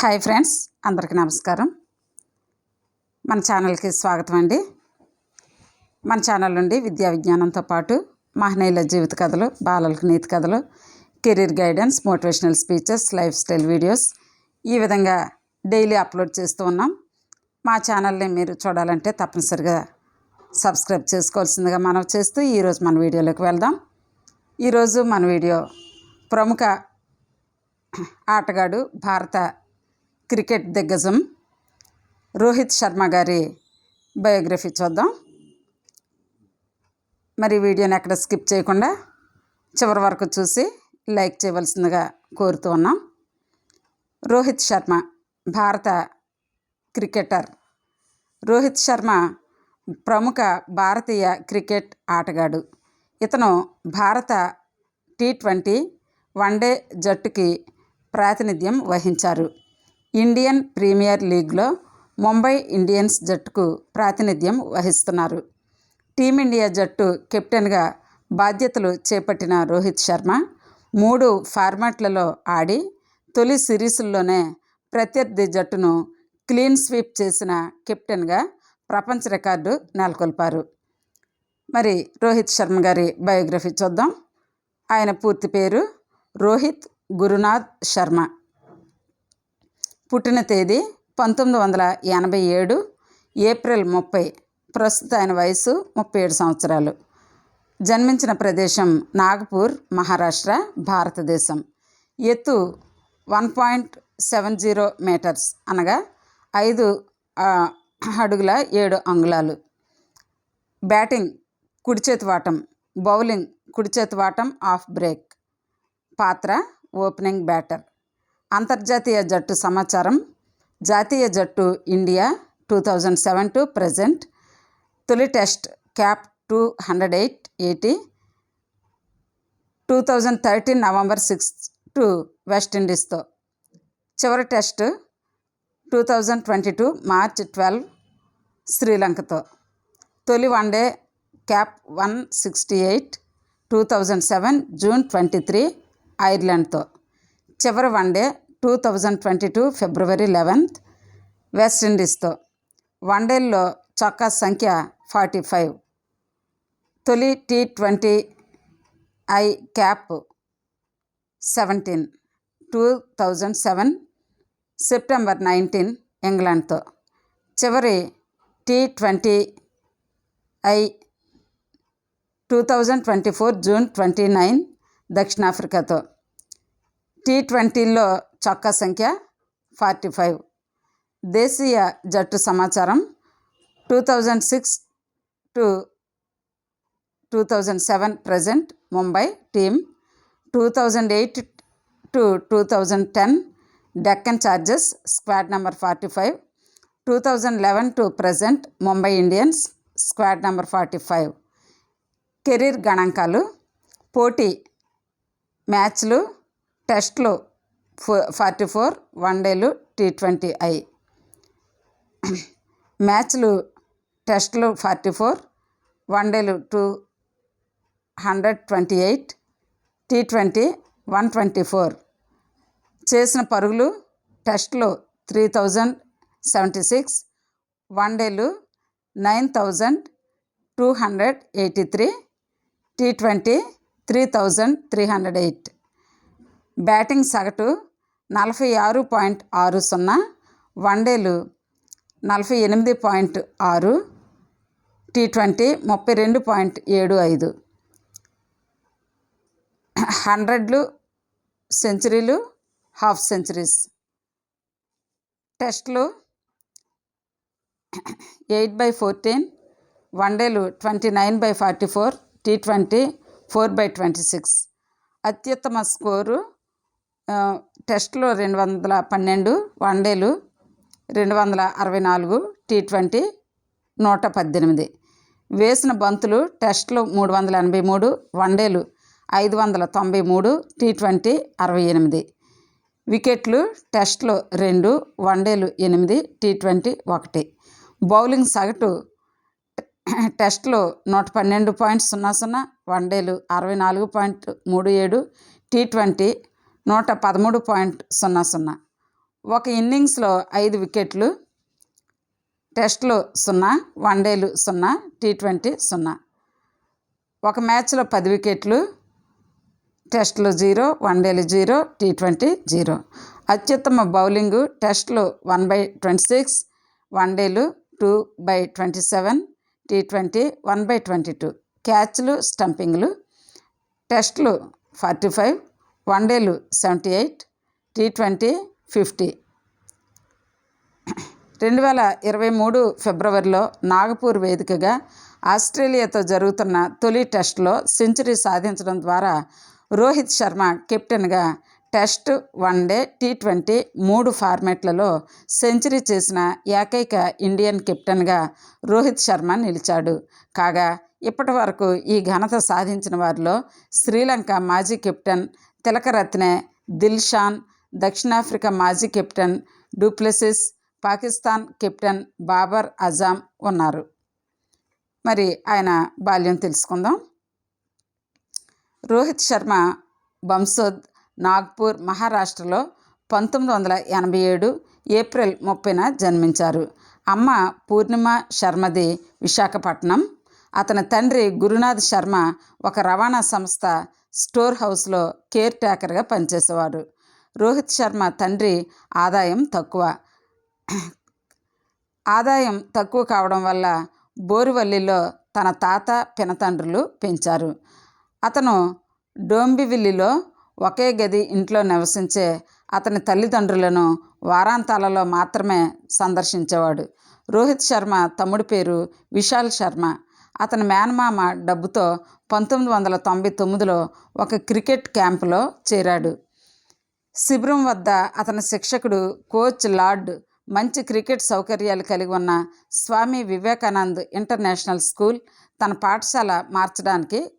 Hi friends అందరికీ నమస్కారం. మన ఛానల్కి స్వాగతం అండి. మన ఛానల్ నుండి విద్యా విజ్ఞానంతో పాటు మహనీయుల జీవిత కథలు బాలలకు నీతి కథలు career guidance motivational speeches life style videos ఈ విధంగా డైలీ అప్లోడ్ చేస్తూ ఉన్నాం. మా ఛానల్ని మీరు చూడాలంటే తప్పనిసరిగా సబ్స్క్రైబ్ చేసుకోవాల్సిందిగా మనం చేస్తూ ఈరోజు మన వీడియోలోకి వెళ్దాం. ఈరోజు మన వీడియో ప్రముఖ ఆటగాడు భారత క్రికెట్ దిగ్గజం రోహిత్ శర్మ గారి బయోగ్రఫీ చూద్దాం. మరి వీడియోని ఎక్కడ స్కిప్ చేయకుండా చివరి వరకు చూసి లైక్ చేయవలసిందిగా కోరుతూ ఉన్నాం. రోహిత్ శర్మ భారత క్రికెటర్. రోహిత్ శర్మ ప్రముఖ భారతీయ క్రికెట్ ఆటగాడు. ఇతను భారత టీ ట్వంటీ వన్డే జట్టుకి ప్రాతినిధ్యం వహించారు. ఇండియన్ ప్రీమియర్ లీగ్లో ముంబై ఇండియన్స్ జట్టుకు ప్రాతినిధ్యం వహిస్తున్నారు. టీమిండియా జట్టు కెప్టెన్గా బాధ్యతలు చేపట్టిన రోహిత్ శర్మ మూడు ఫార్మాట్లలో ఆడి తొలి సిరీస్ల్లోనే ప్రత్యర్థి జట్టును క్లీన్ స్వీప్ చేసిన కెప్టెన్గా ప్రపంచ రికార్డు నెలకొల్పారు. మరి రోహిత్ శర్మ గారి బయోగ్రఫీ చూద్దాం. ఆయన పూర్తి పేరు రోహిత్ గురునాథ్ శర్మ. పుట్టిన తేదీ పంతొమ్మిది వందల ఎనభై ఏడు ఏప్రిల్ ముప్పై ప్రస్తుత ఆయన వయసు ముప్పై ఏడు సంవత్సరాలు. జన్మించిన ప్రదేశం నాగపూర్ మహారాష్ట్ర భారతదేశం. ఎత్తు one point seven zero meters అనగా ఐదు అడుగుల ఏడు అంగుళాలు. బ్యాటింగ్ కుడి చేతి వాటం బౌలింగ్ కుడి చేతి వాటం ఆఫ్ బ్రేక్. పాత్ర ఓపెనింగ్ బ్యాటర్. అంతర్జాతీయ జట్టు సమాచారం జాతీయ జట్టు India two thousand seven to present తొలి test cap two hundred eight eighty two thousand thirteen November six to వెస్టిండీస్తో చివరి test two thousand twenty two March twelve శ్రీలంకతో. తొలి one day cap one sixty eight two thousand seven June twenty three ఐర్లాండ్తో. చివరి one day two thousand twenty two February eleventh వెస్టిండీస్తో వన్డేల్లో చొక్కా సంఖ్య forty five. తొలి T twenty I cap seventeen. Two thousand seven September nineteen ఇంగ్లాండ్తో. చివరి T twenty I two thousand twenty four June twenty nine దక్షిణాఫ్రికాతో. T ట్వంటీలో చొక్కా సంఖ్య forty five. దేశీయ జట్టు సమాచారం two thousand six to two thousand seven present Mumbai team two thousand eight to two thousand ten Deccan chargers squad number forty five. Two thousand eleven to present Mumbai Indians squad number forty five. Career గణాంకాలు పోటీ మ్యాచ్లు టెస్ట్లు forty four వన్డేలు T twenty I. మ్యాచ్లు టెస్ట్లు forty four వన్డేలు two hundred twenty eight T twenty one twenty four. చేసిన పరుగులు టెస్ట్లు three thousand seventy six వన్డేలు nine thousand two hundred eighty three T twenty three thousand three hundred eight. Batting సగటు నలభై ఆరు point ఆరు సున్నా వన్డేలు నలభై ఎనిమిది పాయింట్ ఆరు టీ ట్వంటీ ముప్పై రెండు పాయింట్ ఏడు ఐదు. హండ్రెడ్లు సెంచరీలు హాఫ్ సెంచరీస్. టెస్ట్లు eight by fourteen వన్డేలు twenty nine by forty four T twenty four by twenty six. అత్యుత్తమ స్కోరు టెస్ట్లో రెండు వందల పన్నెండు వన్డేలు రెండు వందల అరవై నాలుగు టీ ట్వంటీ నూట పద్దెనిమిది. వేసిన బంతులు టెస్ట్లు మూడు వందల ఎనభై మూడు వన్డేలు ఐదు వందల తొంభై మూడు టీ ట్వంటీ అరవై ఎనిమిది. వికెట్లు టెస్ట్లో రెండు వన్డేలు ఎనిమిది టీ ట్వంటీ ఒకటి. బౌలింగ్ సగటు టెస్ట్లో నూట పన్నెండు పాయింట్ సున్నా సున్నా వన్డేలు అరవై నాలుగు పాయింట్ మూడు ఏడు టీ ట్వంటీ నూట పదమూడు పాయింట్ సున్నా సున్నా. ఒక ఇన్నింగ్స్లో ఐదు వికెట్లు టెస్ట్లు సున్నా వన్డేలు సున్నా టీ ట్వంటీ సున్నా. ఒక మ్యాచ్లో పది వికెట్లు టెస్ట్లు జీరో వన్డేలు జీరో టీ ట్వంటీ జీరో. అత్యుత్తమ బౌలింగు టెస్ట్లు one by twenty six వన్డేలు two by twenty seven T twenty one by twenty two. క్యాచ్లు స్టంపింగ్లు టెస్ట్లు forty five వన్డేలు seventy eight T twenty fifty. రెండు వేల ఇరవై మూడు ఫిబ్రవరిలో నాగపూర్ వేదికగా ఆస్ట్రేలియాతో జరుగుతున్న తొలి టెస్ట్లో సెంచరీ సాధించడం ద్వారా రోహిత్ శర్మ కెప్టెన్గా టెస్ట్ వన్డే టీ ట్వంటీ మూడు ఫార్మాట్లలో సెంచరీ చేసిన ఏకైక ఇండియన్ కెప్టెన్గా రోహిత్ శర్మ నిలిచాడు. కాగా ఇప్పటి వరకు ఈ ఘనత సాధించిన వారిలో శ్రీలంక మాజీ కెప్టెన్ తిలకరత్నె దిల్షాన్ దక్షిణాఫ్రికా మాజీ captain du Plessis Pakistan captain Babar Azam ఉన్నారు. మరి ఆయన బాల్యం తెలుసుకుందాం. రోహిత్ శర్మ బంసోద్ నాగ్పూర్ మహారాష్ట్రలో పంతొమ్మిది వందల ఎనభై ఏడు ఏప్రిల్ ముప్పైన జన్మించారు. అమ్మ పూర్ణిమ శర్మది విశాఖపట్నం అతని తండ్రి గురునాథ్ శర్మ ఒక రవాణా సంస్థ స్టోర్ హౌస్లో కేర్ టేకర్గా పనిచేసేవాడు. రోహిత్ శర్మ తండ్రి ఆదాయం తక్కువ. ఆదాయం తక్కువ కావడం వల్ల బోరువల్లిలో తన తాత పినతండ్రులు పెంచారు. అతను డోంబివిల్లిలో ఒకే గది ఇంట్లో నివసించే అతని తల్లిదండ్రులను వారాంతాలలో మాత్రమే సందర్శించేవాడు. రోహిత్ శర్మ తమ్ముడి పేరు విశాల్ శర్మ. అతని మేనమామ డబ్బుతో పంతొమ్మిది వందల తొంభై తొమ్మిదిలో ఒక క్రికెట్ క్యాంపులో చేరాడు. శిబిరం వద్ద అతని శిక్షకుడు కోచ్ లార్డ్ మంచి క్రికెట్ సౌకర్యాలు కలిగి ఉన్న స్వామి వివేకానంద్ ఇంటర్నేషనల్ స్కూల్ తన పాఠశాల మార్చడానికి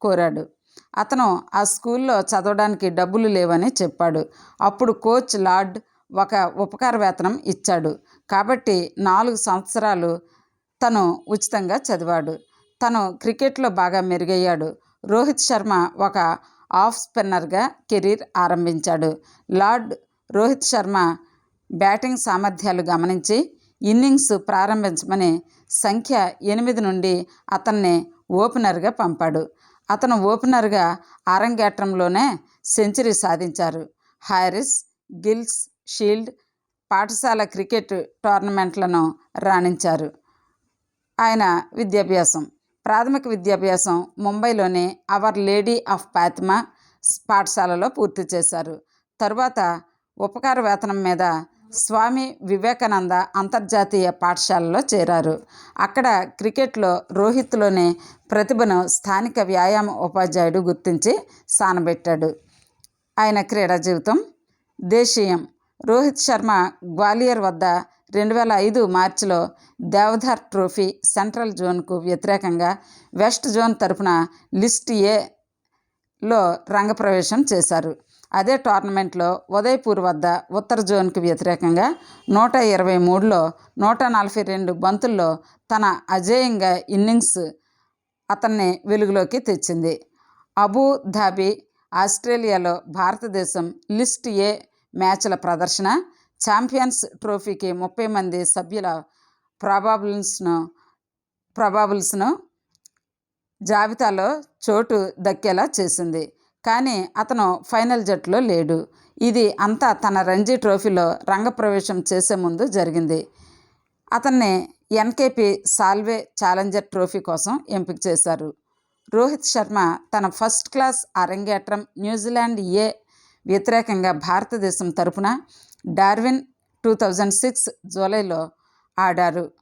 కోరాడు. అతను ఆ స్కూల్లో చదవడానికి డబ్బులు లేవని చెప్పాడు. అప్పుడు కోచ్ లార్డ్ ఒక ఉపకార వేతనం ఇచ్చాడు. కాబట్టి నాలుగు సంవత్సరాలు తను ఉచితంగా చదివాడు. తను క్రికెట్లో బాగా మెరుగయ్యాడు. రోహిత్ శర్మ ఒక ఆఫ్ స్పిన్నర్గా కెరీర్ ఆరంభించాడు. లార్డ్ రోహిత్ శర్మ బ్యాటింగ్ సామర్థ్యాలు గమనించి ఇన్నింగ్స్ ప్రారంభించమని సంఖ్య ఎనిమిది నుండి అతన్ని ఓపెనర్గా పంపాడు. అతను ఓపెనర్గా అరంగేట్రంలోనే సెంచరీ సాధించారు. హారిస్ గిల్స్ షీల్డ్ పాఠశాల క్రికెట్ టోర్నమెంట్లను రాణించారు. ఆయన విద్యాభ్యాసం. ప్రాథమిక విద్యాభ్యాసం ముంబైలోని అవర్ లేడీ ఆఫ్ ఫాతిమా పాఠశాలలో పూర్తి చేశారు. తరువాత ఉపకార వేతనం మీద స్వామి వివేకానంద అంతర్జాతీయ పాఠశాలలో చేరారు. అక్కడ క్రికెట్లో రోహిత్లోని ప్రతిభను స్థానిక వ్యాయామ ఉపాధ్యాయుడు గుర్తించి సానబెట్టాడు. ఆయన క్రీడా జీవితం దేశీయం. రోహిత్ శర్మ గ్వాలియర్ వద్ద రెండు వేల ఐదు మార్చిలో దేవధర్ ట్రోఫీ సెంట్రల్ జోన్కు వ్యతిరేకంగా వెస్ట్ జోన్ తరపున లిస్ట్ ఏలో రంగప్రవేశం చేశారు. అదే టోర్నమెంట్లో ఉదయపూర్ వద్ద ఉత్తర జోన్కు వ్యతిరేకంగా నూట ఇరవై మూడులో నూట నలభై రెండు బంతుల్లో తన అజేయంగా ఇన్నింగ్స్ అతన్ని వెలుగులోకి తెచ్చింది. అబూ ధాబీ ఆస్ట్రేలియాలో భారతదేశం లిస్ట్ ఏ మ్యాచ్ల ప్రదర్శన ఛాంపియన్స్ ట్రోఫీకి ముప్పై మంది సభ్యుల ప్రాబాబుల్స్ను ప్రాబాబుల్స్ను జాబితాలో చోటు దక్కేలా చేసింది. కానీ అతను ఫైనల్ జట్టులో లేడు. ఇది అంతా తన రంజీ ట్రోఫీలో రంగప్రవేశం చేసే ముందు జరిగింది. అతన్ని ఎన్కేపి సాల్వే ఛాలెంజర్ ట్రోఫీ కోసం ఎంపిక చేశారు. రోహిత్ శర్మ తన ఫస్ట్ క్లాస్ అరంగేట్రం న్యూజిలాండ్ ఏ వ్యతిరేకంగా భారతదేశం తరపున డార్విన్ టూ థౌజండ్ సిక్స్ జూలైలో ఆడారు.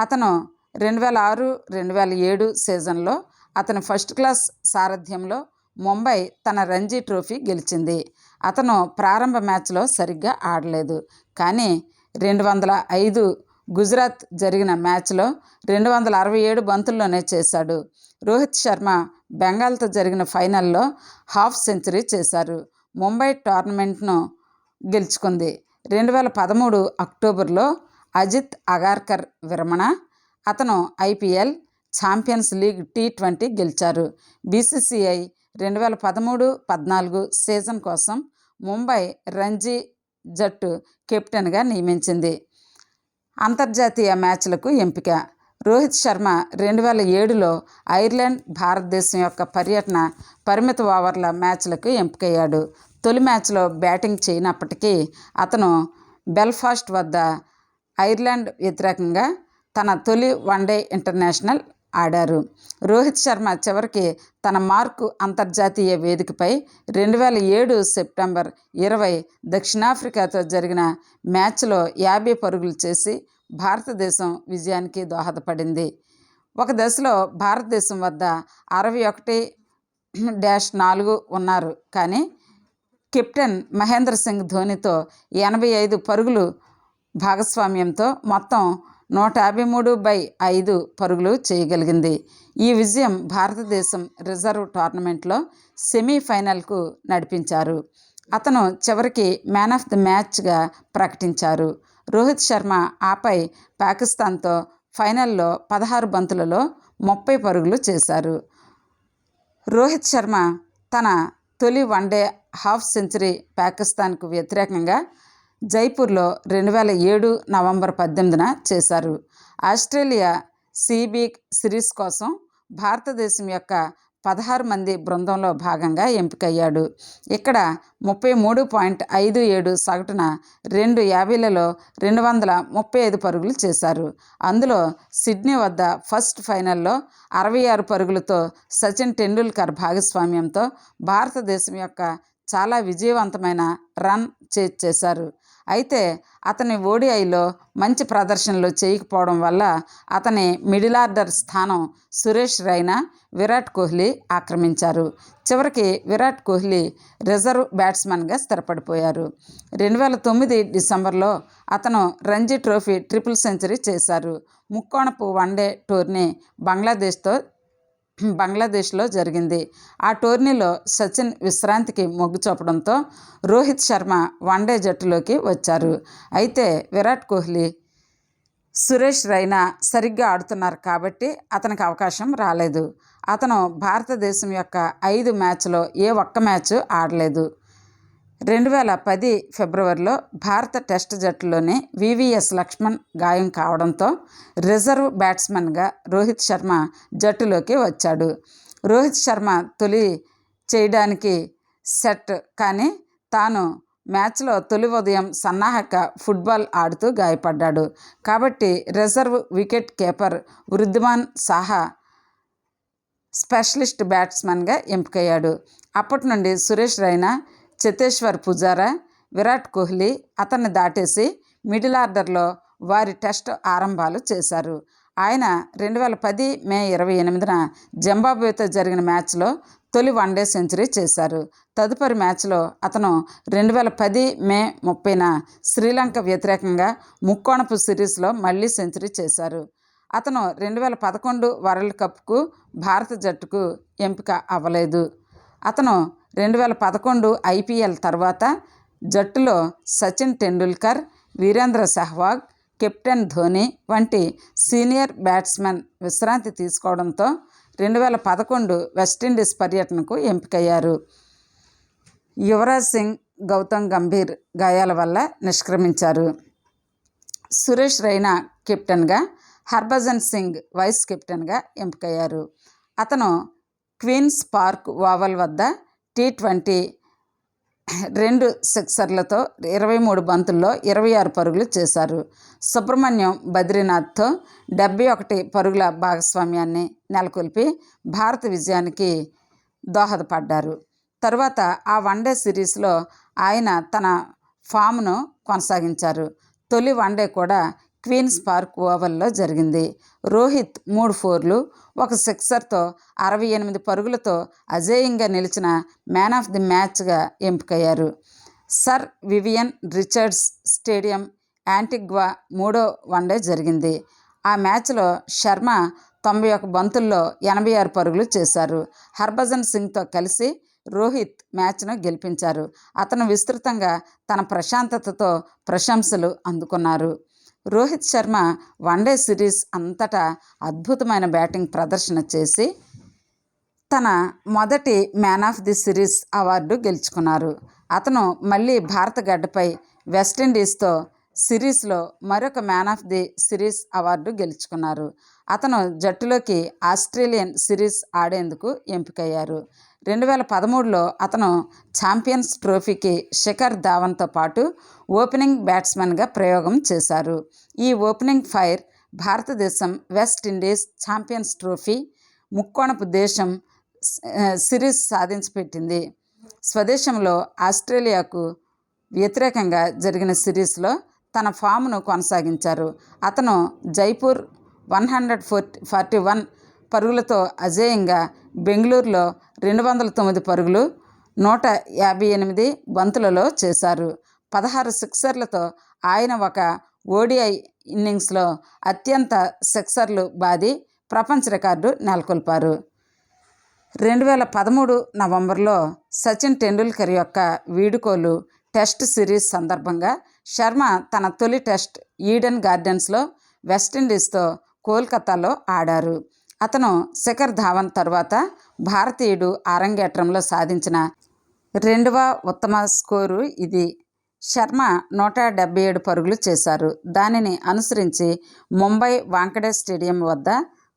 అతను రెండు వేల ఆరు రెండు వేల ఏడు సీజన్లో అతని ఫస్ట్ క్లాస్ సారథ్యంలో ముంబై తన రంజీ ట్రోఫీ గెలిచింది. అతను ప్రారంభ మ్యాచ్లో సరిగ్గా ఆడలేదు. కానీ రెండు వందల ఐదు గుజరాత్ జరిగిన మ్యాచ్లో రెండు వందల అరవై ఏడు బంతుల్లోనే చేశాడు. రోహిత్ శర్మ బెంగాల్తో జరిగిన ఫైనల్లో హాఫ్ సెంచరీ చేశారు. ముంబై టోర్నమెంట్ను గెలుచుకుంది. రెండు వేల పదమూడు అక్టోబర్లో అజిత్ అగార్కర్ విరమణ అతను IPL champions league T twenty గెలిచారు. బీసీసీఐ రెండు వేల పదమూడు పద్నాలుగు సీజన్ కోసం ముంబై రంజీ జట్టు కెప్టెన్గా నియమించింది. అంతర్జాతీయ మ్యాచ్లకు ఎంపిక. రోహిత్ శర్మ రెండు వేల ఏడులో ఐర్లాండ్ భారతదేశం యొక్క పర్యటన పరిమిత ఓవర్ల మ్యాచ్లకు ఎంపికయ్యాడు. తొలి మ్యాచ్లో బ్యాటింగ్ చేయనప్పటికీ అతను బెల్ఫాస్ట్ వద్ద ఐర్లాండ్ వ్యతిరేకంగా తన తొలి వన్డే ఇంటర్నేషనల్ ఆడారు. రోహిత్ శర్మ చివరికి తన మార్కు అంతర్జాతీయ వేదికపై రెండు వేల ఏడు సెప్టెంబర్ ఇరవై దక్షిణాఫ్రికాతో జరిగిన మ్యాచ్లో యాభై పరుగులు చేసి భారతదేశం విజయానికి దోహదపడింది. ఒక దశలో భారతదేశం వద్ద అరవై ఒకటి డాష్ నాలుగు ఉన్నారు. కానీ కెప్టెన్ మహేంద్ర సింగ్ ధోనితో ఎనభై ఐదు పరుగులు భాగస్వామ్యంతో మొత్తం నూట యాభై మూడు బై ఐదు పరుగులు చేయగలిగింది. ఈ విజయం భారతదేశం రిజర్వ్ టోర్నమెంట్లో సెమీఫైనల్కు నడిపించారు. అతను చివరికి మ్యాన్ ఆఫ్ ది మ్యాచ్గా ప్రకటించారు. రోహిత్ శర్మ ఆపై పాకిస్తాన్తో ఫైనల్లో పదహారు బంతులలో ముప్పై పరుగులు చేశారు. రోహిత్ శర్మ తన తొలి వన్డే హాఫ్ సెంచరీ పాకిస్తాన్కు వ్యతిరేకంగా జైపూర్లో రెండు వేల ఏడు నవంబర్ పద్దెనిమిదిన చేశారు. ఆస్ట్రేలియా సిబి సిరీస్ కోసం భారతదేశం యొక్క పదహారు మంది బృందంలో భాగంగా ఎంపికయ్యాడు. ఇక్కడ ముప్పై మూడు పాయింట్ ఐదు ఏడు సగటున రెండు యాభైలలో రెండు వందల ముప్పై ఐదు పరుగులు చేశారు. అందులో సిడ్నీ వద్ద ఫస్ట్ ఫైనల్లో అరవై ఆరు పరుగులతో సచిన్ టెండూల్కర్ భాగస్వామ్యంతో భారతదేశం యొక్క చాలా విజయవంతమైన రన్ చేజ్ చేశారు. అయితే అతని ఓడిఐలో మంచి ప్రదర్శనలు చేయకపోవడం వల్ల అతని మిడిల్ ఆర్డర్ స్థానం సురేష్ రైనా విరాట్ కోహ్లీ ఆక్రమించారు. చివరికి విరాట్ కోహ్లీ రిజర్వ్ బ్యాట్స్మెన్గా స్థిరపడిపోయారు. రెండు వేల తొమ్మిది డిసెంబర్లో అతను రంజీ ట్రోఫీ ట్రిపుల్ సెంచరీ చేశారు. ముక్కోణపు వన్డే టూర్ని బంగ్లాదేశ్తో బంగ్లాదేశ్లో జరిగింది. ఆ టోర్నీలో సచిన్ విశ్రాంతికి మొగ్గు చూపడంతో రోహిత్ శర్మ వన్డే జట్టులోకి వచ్చారు. అయితే విరాట్ కోహ్లీ సురేష్ రైనా సరిగ్గా ఆడుతున్నారు కాబట్టి అతనికి అవకాశం రాలేదు. అతను భారతదేశం యొక్క ఐదు మ్యాచ్లో ఏ ఒక్క మ్యాచ్ ఆడలేదు. రెండు వేల పది ఫిబ్రవరిలో భారత టెస్ట్ జట్టులోనే వివిఎస్ లక్ష్మణ్ గాయం కావడంతో రిజర్వ్ బ్యాట్స్మెన్గా రోహిత్ శర్మ జట్టులోకి వచ్చాడు. రోహిత్ శర్మ తొలి చేయడానికి సెట్ కానీ తాను మ్యాచ్లో తొలి ఉదయం సన్నాహక ఫుట్బాల్ ఆడుతూ గాయపడ్డాడు. కాబట్టి reserve wicket keeper Wriddhiman Saha specialist బ్యాట్స్మెన్గా ఎంపికయ్యాడు. అప్పటి నుండి సురేష్ రైనా చతేశ్వర్ పుజారా విరాట్ కోహ్లీ అతన్ని దాటేసి మిడిల్ ఆర్డర్లో వారి టెస్ట్ ఆరంభాలు చేశారు. ఆయన రెండు వేల పది మే ఇరవై ఎనిమిదిన జింబాబ్వేతో జరిగిన మ్యాచ్లో తొలి వన్డే సెంచరీ చేశారు. తదుపరి మ్యాచ్లో అతను రెండు వేల పది మే ముప్పైన శ్రీలంక వ్యతిరేకంగా ముక్కోణపు సిరీస్లో మళ్ళీ సెంచరీ చేశారు. అతను రెండు వేల పదకొండు వరల్డ్ కప్కు భారత జట్టుకు ఎంపిక అవ్వలేదు. అతను రెండు వేల పదకొండు ఐపీఎల్ తర్వాత జట్టులో సచిన్ టెండూల్కర్ వీరేంద్ర సెహ్వాగ్ కెప్టెన్ ధోని వంటి సీనియర్ బ్యాట్స్మెన్ విశ్రాంతి తీసుకోవడంతో రెండు వేల పదకొండు వెస్టిండీస్ పర్యటనకు ఎంపికయ్యారు. యువరాజ్ సింగ్ గౌతమ్ గంభీర్ గాయాల వల్ల నిష్క్రమించారు. సురేష్ రైనా కెప్టెన్గా హర్భజన్ సింగ్ వైస్ కెప్టెన్గా ఎంపికయ్యారు. అతను క్వీన్స్ పార్క్ ఓవల్ వద్ద టీ ట్వంటీ రెండు సిక్సర్లతో ఇరవై మూడు బంతుల్లో ఇరవై ఆరు పరుగులు చేశారు. సుబ్రహ్మణ్యం బద్రీనాథ్తో డెబ్బై ఒకటి పరుగుల భాగస్వామ్యాన్ని నెలకొల్పి భారత విజయానికి దోహదపడ్డారు. తరువాత ఆ వన్డే సిరీస్లో ఆయన తన ఫామ్ను కొనసాగించారు. తొలి వన్డే కూడా క్వీన్స్ పార్క్ ఓవల్లో జరిగింది. రోహిత్ మూడు ఫోర్లు ఒక సిక్సర్తో అరవై ఎనిమిది పరుగులతో అజేయంగా నిలిచిన మ్యాన్ ఆఫ్ ది మ్యాచ్గా ఎంపికయ్యారు. Sir Vivian Richards stadium Antigua మూడో వన్డే జరిగింది. ఆ మ్యాచ్లో శర్మ తొంభై ఒక బంతుల్లో ఎనభై ఆరు పరుగులు చేశారు. హర్భజన్ సింగ్తో కలిసి రోహిత్ మ్యాచ్ను గెలిపించారు. అతను విస్తృతంగా తన ప్రశాంతతతో ప్రశంసలు అందుకున్నారు. రోహిత్ శర్మ వన్డే సిరీస్ అంతటా అద్భుతమైన బ్యాటింగ్ ప్రదర్శన చేసి తన మొదటి man of the series award గెలుచుకున్నారు. అతను మళ్ళీ భారత గడ్డపై వెస్టిండీస్తో సిరీస్లో మరొక man of the series award గెలుచుకున్నారు. అతను జట్టులోకి ఆస్ట్రేలియన్ సిరీస్ ఆడేందుకు ఎంపికయ్యారు. రెండు వేల పదమూడులో అతను ఛాంపియన్స్ ట్రోఫీకి శిఖర్ ధావన్తో పాటు ఓపెనింగ్ బ్యాట్స్మెన్గా ప్రయోగం చేశారు. ఈ ఓపెనింగ్ ఫైర్ భారతదేశం వెస్టిండీస్ ఛాంపియన్స్ ట్రోఫీ ముక్కోణపు దేశం సిరీస్ సాధించి పెట్టింది స్వదేశంలో ఆస్ట్రేలియాకు వ్యతిరేకంగా జరిగిన సిరీస్లో తన ఫామ్ను కొనసాగించారు. అతను Jaipur one hundred forty forty one పరుగులతో అజేయంగా బెంగళూరులో రెండు వందల తొమ్మిది పరుగులు నూట యాభై ఎనిమిది బంతులలో చేశారు. పదహారు సిక్సర్లతో ఆయన ఒక ఓడిఐ ఇన్నింగ్స్లో అత్యంత సిక్సర్లు బాది ప్రపంచ రికార్డు నెలకొల్పారు. రెండు వేల పదమూడు నవంబర్లో సచిన్ టెండూల్కర్ యొక్క వీడుకోలు టెస్ట్ సిరీస్ సందర్భంగా శర్మ తన తొలి టెస్ట్ ఈడెన్ గార్డెన్స్లో వెస్టిండీస్తో కోల్కతాలో ఆడారు. అతను శిఖర్ ధావన్ తర్వాత భారతీయుడు అరంగేట్రంలో సాధించిన రెండవ ఉత్తమ స్కోరు ఇది. శర్మ నూట డెబ్బై ఏడు పరుగులు చేశారు. దానిని అనుసరించి ముంబై వాంకడే స్టేడియం వద్ద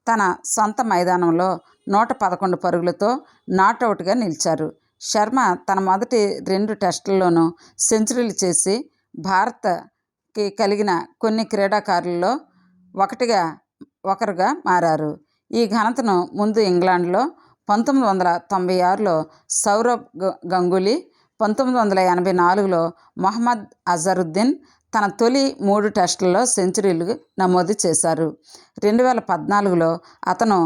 తన సొంత మైదానంలో నూట పదకొండు పరుగులతో నాట్అవుట్గా నిలిచారు. శర్మ తన మొదటి రెండు టెస్టుల్లోనూ సెంచరీలు చేసి భారత్కి కలిగిన కొన్ని క్రీడాకారుల్లో ఒకటిగా ఒకరుగా మారారు. ఈ ఘనతను ముందు ఇంగ్లాండ్లో పంతొమ్మిది వందల తొంభై ఆరులో సౌరవ్ గంగూలీ పంతొమ్మిది వందల ఎనభై నాలుగులో మొహమ్మద్ అజరుద్దీన్ తన తొలి మూడు టెస్టుల్లో సెంచరీలు నమోదు చేశారు. రెండు వేల పద్నాలుగులో అతను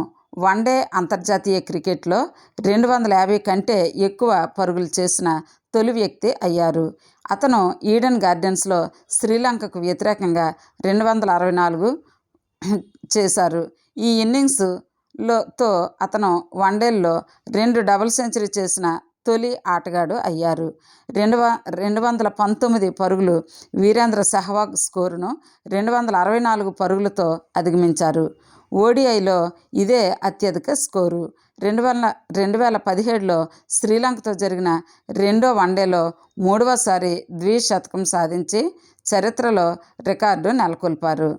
వన్డే అంతర్జాతీయ క్రికెట్లో రెండు వందల యాభై కంటే ఎక్కువ పరుగులు చేసిన తొలి వ్యక్తి అయ్యారు. అతను ఈడెన్ గార్డెన్స్లో శ్రీలంకకు వ్యతిరేకంగా రెండు వందల అరవై నాలుగు చేశారు. ఈ ఇన్నింగ్స్లోతో అతను వన్డేల్లో రెండు డబుల్ సెంచరీ చేసిన తొలి ఆటగాడు అయ్యారు. రెండు వ రెండు వందల పంతొమ్మిది పరుగులు వీరేంద్ర సెహ్వాగ్ స్కోరును రెండు వందల అరవై నాలుగు పరుగులతో అధిగమించారు. ఓడిఐలో ఇదే అత్యధిక స్కోరు. రెండు వేల రెండు వేల పదిహేడులో శ్రీలంకతో జరిగిన రెండో వన్డేలో మూడవసారి ద్విశతకం సాధించి చరిత్రలో రికార్డు నెలకొల్పారు.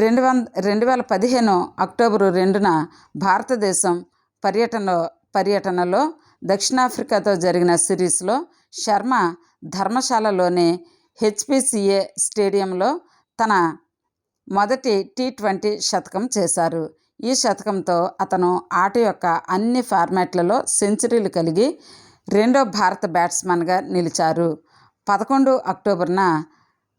రెండు వంద రెండు వేల పదిహేను అక్టోబరు రెండున భారతదేశం పర్యటనలో పర్యటనలో దక్షిణాఫ్రికాతో జరిగిన సిరీస్లో శర్మ ధర్మశాలలోని హెచ్పిసిఏ స్టేడియంలో తన మొదటి టీ ట్వంటీ శతకం చేశారు. ఈ శతకంతో అతను ఆట యొక్క అన్ని ఫార్మాట్లలో సెంచరీలు కలిగి రెండో భారత బ్యాట్స్మన్గా నిలిచారు. పదకొండు అక్టోబర్న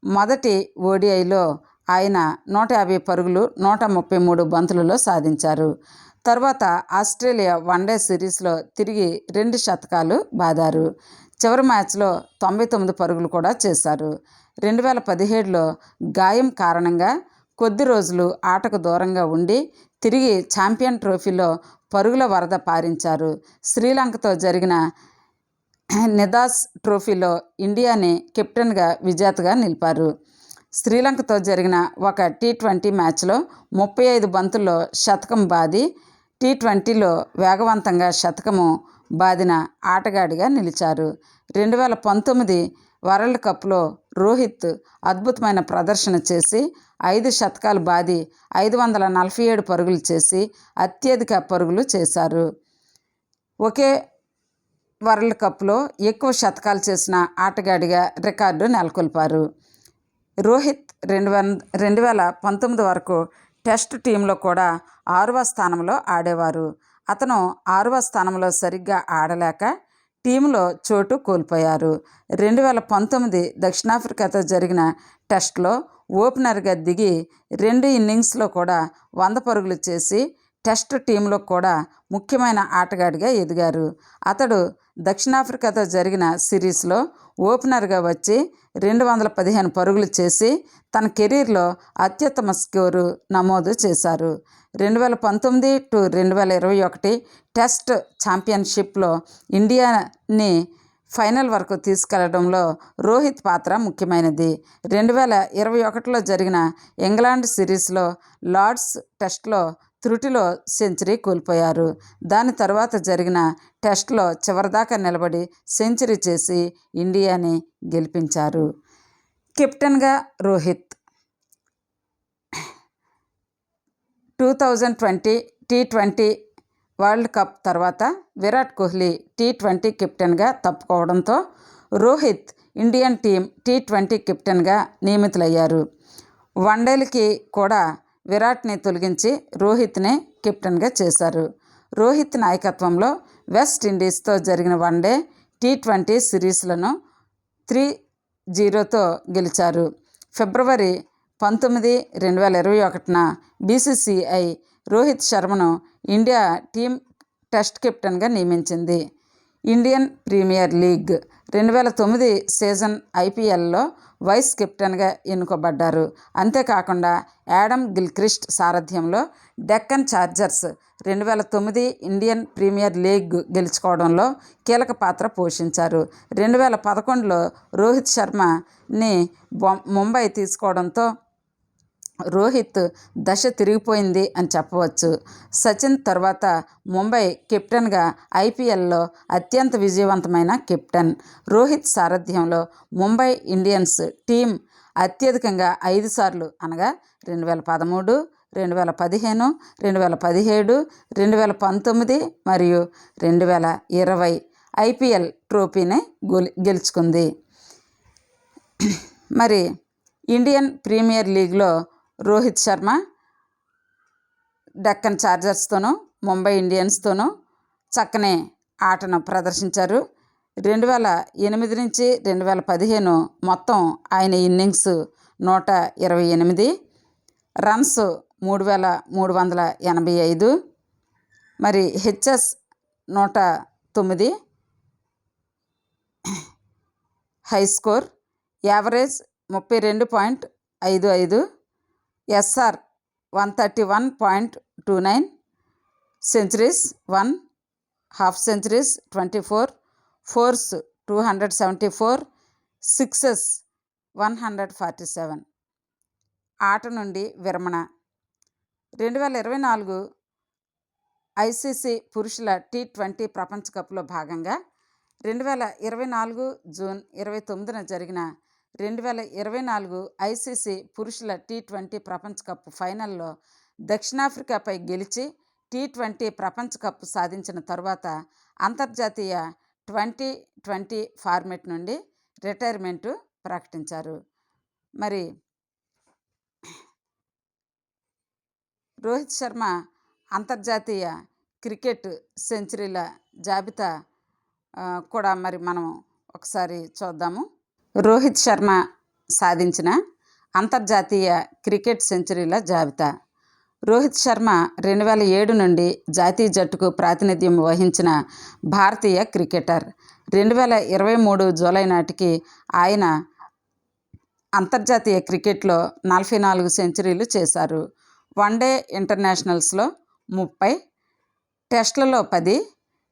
మొదటి ఓడిఐలో ఆయన నూట యాభై పరుగులు నూట ముప్పై మూడు బంతులలో సాధించారు. తర్వాత ఆస్ట్రేలియా వన్డే సిరీస్లో తిరిగి రెండు శతకాలు బాదారు. చివరి మ్యాచ్లో తొంభై తొమ్మిది పరుగులు కూడా చేశారు. రెండు వేల పదిహేడులో గాయం కారణంగా కొద్ది రోజులు ఆటకు దూరంగా ఉండి తిరిగి ఛాంపియన్ ట్రోఫీలో పరుగుల వరద పారించారు. శ్రీలంకతో జరిగిన నిదాస్ ట్రోఫీలో ఇండియాని కెప్టెన్గా విజేతగా నిలిపారు. శ్రీలంకతో జరిగిన ఒక టీ ట్వంటీ మ్యాచ్లో ముప్పై ఐదు బంతుల్లో శతకం బాది టీ ట్వంటీలో వేగవంతంగా శతకము బాదిన ఆటగాడిగా నిలిచారు. రెండు వేల పంతొమ్మిది వరల్డ్ కప్లో రోహిత్ అద్భుతమైన ప్రదర్శన చేసి ఐదు శతకాలు బాది ఐదు వందల నలభై ఏడు పరుగులు చేసి అత్యధిక పరుగులు చేశారు. ఒకే వరల్డ్ కప్లో ఎక్కువ శతకాలు చేసిన ఆటగాడిగా రికార్డు నెలకొల్పారు. రోహిత్ రెండు వేల రెండు వేల పంతొమ్మిది వరకు టెస్ట్ టీంలో కూడా ఆరవ స్థానంలో ఆడేవారు. అతను ఆరవ స్థానంలో సరిగ్గా ఆడలేక టీంలో చోటు కోల్పోయారు. రెండు వేల పంతొమ్మిది దక్షిణాఫ్రికాతో జరిగిన టెస్ట్లో ఓపెనర్గా దిగి రెండు ఇన్నింగ్స్లో కూడా వంద పరుగులు చేసి టెస్ట్ టీంలో కూడా ముఖ్యమైన ఆటగాడిగా ఎదిగారు. అతడు దక్షిణాఫ్రికాతో జరిగిన సిరీస్లో ఓపెనర్గా వచ్చి రెండు వందల పదిహేను పరుగులు చేసి తన కెరీర్లో అత్యుత్తమ స్కోరు నమోదు చేశారు. రెండు వేల పంతొమ్మిది టు రెండు వేల ఇరవై ఒకటి టెస్ట్ ఛాంపియన్షిప్లో ఇండియాని ఫైనల్ వరకు తీసుకెళ్ళడంలో రోహిత్ పాత్ర ముఖ్యమైనది. రెండు వేల ఇరవై ఒకటిలో జరిగిన ఇంగ్లాండ్ సిరీస్లో లార్డ్స్ టెస్ట్లో త్రుటిలో సెంచరీ కోల్పోయారు. దాని తర్వాత జరిగిన టెస్ట్లో చివరిదాకా నిలబడి సెంచరీ చేసి ఇండియాని గెలిపించారు. కెప్టెన్గా Rohit. Two thousand twenty T twenty world cup తర్వాత విరాట్ కోహ్లీ టీ ట్వంటీ కెప్టెన్గా తప్పుకోవడంతో Rohit Indian team T twenty కెప్టెన్గా నియమితులయ్యారు. వన్డేలకి కూడా విరాట్ని తొలగించి రోహిత్ని కెప్టెన్గా చేశారు. రోహిత్ నాయకత్వంలో వెస్ట్ ఇండీస్తో జరిగిన వన్డే టీ ట్వంటీ సిరీస్లను త్రీ జీరోతో గెలిచారు. ఫిబ్రవరి పంతొమ్మిది రెండు వేల ఇరవై ఒకటిన బీసీసీఐ రోహిత్ శర్మను ఇండియా టీం టెస్ట్ కెప్టెన్గా నియమించింది. ఇండియన్ ప్రీమియర్ లీగ్ రెండు వేల తొమ్మిది సీజన్ ఐపీఎల్లో వైస్ కెప్టెన్గా ఎన్నుకోబడ్డారు. అంతేకాకుండా యాడమ్ గిల్క్రిస్ట్ సారథ్యంలో డెక్కన్ చార్జర్స్ రెండు వేల తొమ్మిది ఇండియన్ ప్రీమియర్ లీగ్ గెలుచుకోవడంలో కీలక పాత్ర పోషించారు. రెండు వేల పదకొండులో రోహిత్ శర్మని బొం- ముంబై తీసుకోవడంతో రోహిత్ దశ తిరిగిపోయింది అని చెప్పవచ్చు. సచిన్ తర్వాత ముంబై కెప్టెన్గా ఐపీఎల్లో అత్యంత విజయవంతమైన కెప్టెన్. రోహిత్ సారథ్యంలో ముంబై ఇండియన్స్ టీం అత్యధికంగా ఐదు సార్లు అనగా రెండు వేల పదమూడు రెండు వేల పదిహేను రెండు వేల పదిహేడు రెండు వేల పంతొమ్మిది మరియు రెండు వేల ఇరవై ఐపీఎల్ ట్రోఫీని గొలి గెలుచుకుంది. మరి ఇండియన్ ప్రీమియర్ లీగ్లో రోహిత్ శర్మ డక్కన్ చార్జర్స్తోనూ ముంబై ఇండియన్స్తోనూ చక్కని ఆటను ప్రదర్శించారు. రెండు వేల ఎనిమిది నుంచి రెండు వేల పదిహేను మొత్తం ఆయన ఇన్నింగ్స్ నూట ఇరవై ఎనిమిది రన్స్ మూడు వేల మూడు వందల ఎనభై ఐదు మరి హెచ్ఎస్ నూట తొమ్మిది హై స్కోర్ యావరేజ్ ముప్పై రెండు పాయింట్ ఐదు ఐదు SR one thirty one point two nine centuries one half centuries twenty four fours two hundred seventy four sixes one hundred forty seven. ఆట నుండి విరమణ. రెండు వేల ఇరవై నాలుగు ఐసీసీ పురుషుల టీ ట్వంటీ ప్రపంచ కప్లో భాగంగా రెండు వేల ఇరవై నాలుగు జూన్ ఇరవై తొమ్మిదిన జరిగిన రెండు వేల ఇరవై నాలుగు ఐసీసీ పురుషుల టీ ట్వంటీ ప్రపంచ కప్ ఫైనల్లో దక్షిణాఫ్రికాపై గెలిచి టీ ట్వంటీ ప్రపంచ కప్ సాధించిన తరువాత అంతర్జాతీయ ట్వంటీ ట్వంటీ ఫార్మెట్ నుండి రిటైర్మెంటు ప్రకటించారు. మరి రోహిత్ శర్మ అంతర్జాతీయ క్రికెట్ సెంచరీల జాబితా కూడా మరి మనం ఒకసారి చూద్దాము. రోహిత్ శర్మ సాధించిన అంతర్జాతీయ క్రికెట్ సెంచరీల జాబితా. రోహిత్ శర్మ రెండు వేల ఏడు నుండి జాతీయ జట్టుకు ప్రాతినిధ్యం వహించిన భారతీయ క్రికెటర్. రెండు వేల ఇరవై మూడు జూలై నాటికి ఆయన అంతర్జాతీయ క్రికెట్లో నలభై నాలుగు సెంచరీలు చేశారు. వన్డే ఇంటర్నేషనల్స్లో ముప్పై టెస్ట్లలో పది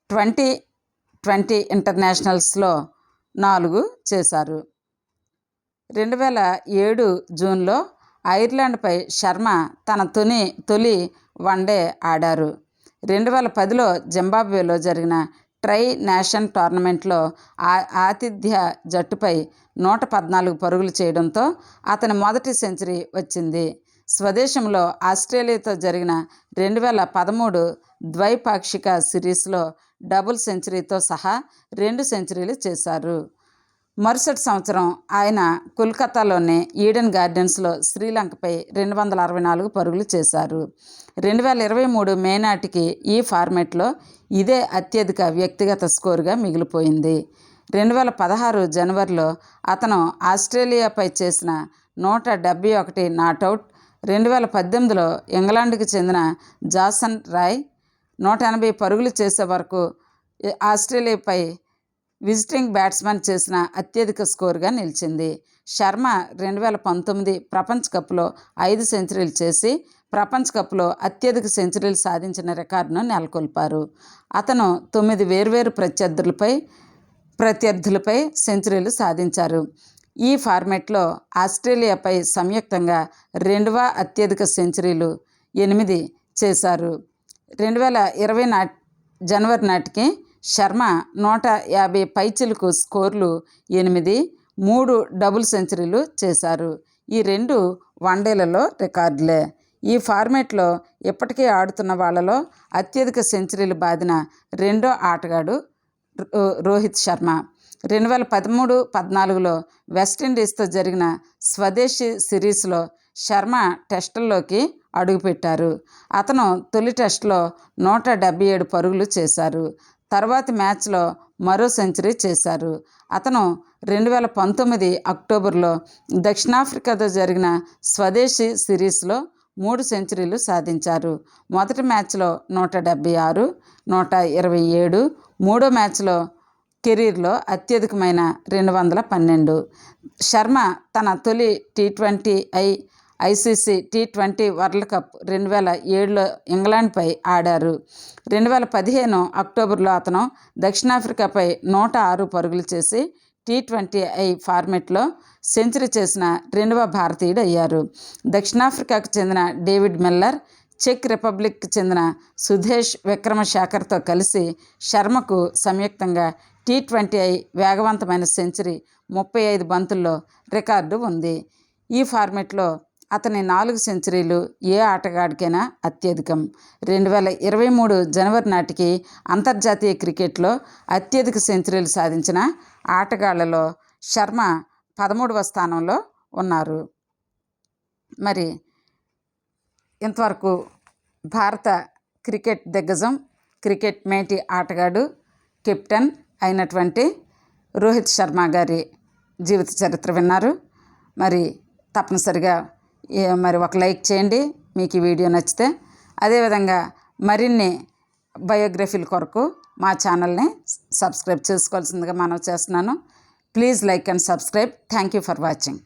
ట్వంటీ ట్వంటీ ఇంటర్నేషనల్స్లో నాలుగు చేశారు. రెండు వేల ఏడు జూన్లో ఐర్లాండ్పై శర్మ తన తొని తొలి వన్డే ఆడారు. రెండు వేల పదిలో జింబాబ్వేలో జరిగిన ట్రై నేషన్ టోర్నమెంట్లో ఆ ఆతిథ్య జట్టుపై నూట పద్నాలుగు పరుగులు చేయడంతో అతని మొదటి సెంచరీ వచ్చింది. స్వదేశంలో ఆస్ట్రేలియాతో జరిగిన రెండు వేల పదమూడు ద్వైపాక్షిక సిరీస్లో డబుల్ సెంచరీతో సహా రెండు సెంచరీలు చేశారు. మరుసటి సంవత్సరం ఆయన కోల్కతాలోని ఈడెన్ గార్డెన్స్లో శ్రీలంకపై రెండు వందల అరవై నాలుగు పరుగులు చేశారు. రెండు వేల ఇరవై మూడు మే నాటికి ఈ ఫార్మెట్లో ఇదే అత్యధిక వ్యక్తిగత స్కోరుగా మిగిలిపోయింది. రెండు వేల పదహారు జనవరిలో అతను ఆస్ట్రేలియాపై చేసిన నూట డెబ్బై ఒకటి నాటౌట్ రెండు వేల పద్దెనిమిదిలో ఇంగ్లాండ్కి చెందిన జాసన్ రాయ్ నూట ఎనభై పరుగులు చేసే వరకు ఆస్ట్రేలియాపై విజిటింగ్ బ్యాట్స్మెన్ చేసిన అత్యధిక స్కోరుగా నిలిచింది. శర్మ రెండు వేల పంతొమ్మిది ప్రపంచ కప్లో ఐదు సెంచరీలు చేసి ప్రపంచ కప్లో అత్యధిక సెంచరీలు సాధించిన రికార్డును నెలకొల్పారు. అతను తొమ్మిది వేర్వేరు ప్రత్యర్థులపై ప్రత్యర్థులపై సెంచరీలు సాధించారు. ఈ ఫార్మెట్లో ఆస్ట్రేలియాపై సంయుక్తంగా రెండవ అత్యధిక సెంచరీలు ఎనిమిది చేశారు. రెండు వేల ఇరవై నా జనవరి నాటికి శర్మ నూట యాభై పైచిలకు స్కోర్లు ఎనిమిది మూడు డబుల్ సెంచరీలు చేశారు. ఈ రెండు వన్డేలలో రికార్డులే. ఈ ఫార్మేట్లో ఇప్పటికే ఆడుతున్న వాళ్ళలో అత్యధిక సెంచరీలు బాదిన రెండో ఆటగాడు రోహిత్ శర్మ. రెండు వేల పదమూడు పద్నాలుగులో వెస్టిండీస్తో జరిగిన స్వదేశీ సిరీస్లో శర్మ టెస్టుల్లోకి అడుగుపెట్టారు. అతను తొలి టెస్ట్లో నూట డెబ్బై ఏడు పరుగులు చేశారు. తర్వాతి మ్యాచ్లో మరో సెంచరీ చేశారు. అతను రెండు వేల పంతొమ్మిది అక్టోబర్లో దక్షిణాఫ్రికాతో జరిగిన స్వదేశీ సిరీస్లో మూడు సెంచరీలు సాధించారు. మొదటి మ్యాచ్లో నూట డెబ్బై ఆరు నూట ఇరవై ఏడు మూడో మ్యాచ్లో కెరీర్లో అత్యధికమైన రెండు వందల పన్నెండు. శర్మ తన తొలి T twenty I ICC T twenty world cup రెండు వేల ఏడులో ఇంగ్లాండ్పై ఆడారు. రెండు వేల పదిహేను అక్టోబర్లో అతను దక్షిణాఫ్రికాపై నూట ఆరు పరుగులు చేసి టీ ట్వంటీ ఐ ఫార్మెట్లో సెంచరీ చేసిన రెండవ భారతీయుడు అయ్యారు దక్షిణాఫ్రికాకు చెందిన డేవిడ్ మిల్లర్ చెక్ రిపబ్లిక్కి చెందిన సుధేష్ విక్రమశేఖర్తో కలిసి శర్మకు సంయుక్తంగా టీ ట్వంటీ ఐ వేగవంతమైన సెంచరీ ముప్పై ఐదు బంతుల్లో రికార్డు ఉంది. ఈ ఫార్మెట్లో అతని నాలుగు సెంచరీలు ఏ ఆటగాడికైనా అత్యధికం. రెండు వేల ఇరవై మూడు జనవరి నాటికి అంతర్జాతీయ క్రికెట్లో అత్యధిక సెంచరీలు సాధించిన ఆటగాళ్ళలో శర్మ పదమూడవ స్థానంలో ఉన్నారు. మరి ఇంతవరకు భారత క్రికెట్ దిగ్గజం క్రికెట్ మేటి ఆటగాడు కెప్టెన్ అయినటువంటి రోహిత్ శర్మ గారి జీవిత చరిత్ర విన్నారు. మరి తప్పనిసరిగా మరి ఒక లైక్ చేయండి మీకు ఈ వీడియో నచ్చితే. అదేవిధంగా మరిన్ని బయోగ్రఫీల కొరకు మా ఛానల్ని సబ్స్క్రైబ్ చేసుకోవాల్సిందిగా మనం చేస్తున్నాను. Please like and subscribe. Thank you for watching.